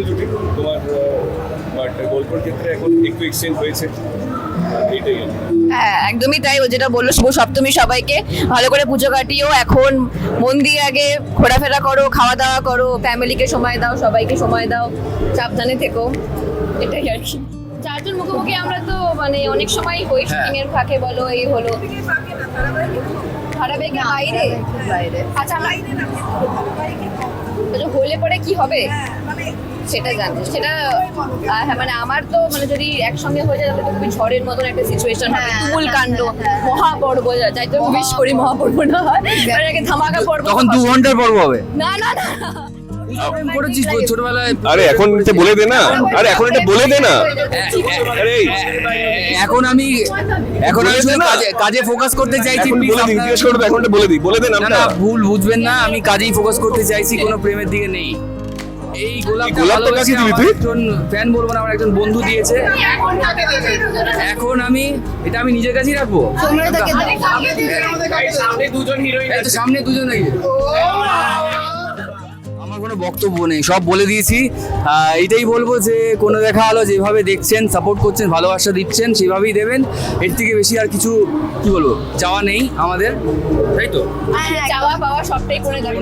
Digital যুগে তোমার but গল্পের ক্ষেত্রে এখন একটু এক্সচেঞ্জ হয়েছে হ্যাঁ একদমই তাই ও যেটা বলল শুভ সপ্তমী সবাইকে। ভালো করে পুজো কাটিও এখন মন দিয়ে আগে ঘোরাফেরা করো খাওয়া দাওয়া করো ফ্যামিলিকে সময় দাও সবাইকে সময় দাও সাবধানে থেকো এটাই আর কি। চারজন মুখোমুখি আমরা তো মানে অনেক সময় হই হ্যাঁ। শুটিং এর ফাঁকে বলো এই হলো। খারাপ বাইরে? বাইরে। আচ্ছা, আচ্ছা হলে পরে কি হবে? হ্যাঁ, মানে সেটা জানি। সেটা হ্যাঁ, মানে আমার তো মানে যদি একসঙ্গে হয়ে যায় তাহলে তো খুবই ঝড়ের মতন একটা সিচুয়েশন হবে। হ্যাঁ, তুমুল হ্যাঁ, কাণ্ড। মহাপর্ব যাই তো উইশ করি মহাপর্ব না হয় মানে আগে ধামাকা পর্ব তখন দু ঘণ্টার পর্ব হবে। না না না। প্রেম করেছিস ছোটবেলায়? আরে এখন এটা বলে দে না। আরে এখন এটা বলে দে না। আরে এখন আমি এখন আমি। কাজে কাজে ফোকাস করতে চাইছি এখন বলে দিই জিজ্ঞেস করবে এখন বলে দিই বলে দে না ভুল বুঝবেন না আমি কাজেই ফোকাস করতে চাইছি কোনো প্রেমের দিকে নেই। এই গোলাপটা কাকে দিলি আমার তুই? একজন ফ্যান বলব না আমার একজন বন্ধু দিয়েছে। এখন আমি এটা আমি নিজের কাছেই রাখব? দাও। এই সামনে দুজন আমার কোনো বক্তব্য নেই সব বলে দিয়েছি। এটাই বলব যে কোনো দেখা আলো যেভাবে দেখছেন সাপোর্ট করছেন ভালোবাসা দিচ্ছেন সেভাবেই দেবেন। এর থেকে বেশি আর কিছু কি বলব চাওয়া নেই আমাদের। তাই তো? চাওয়া পাওয়া সবটাই করে দেখো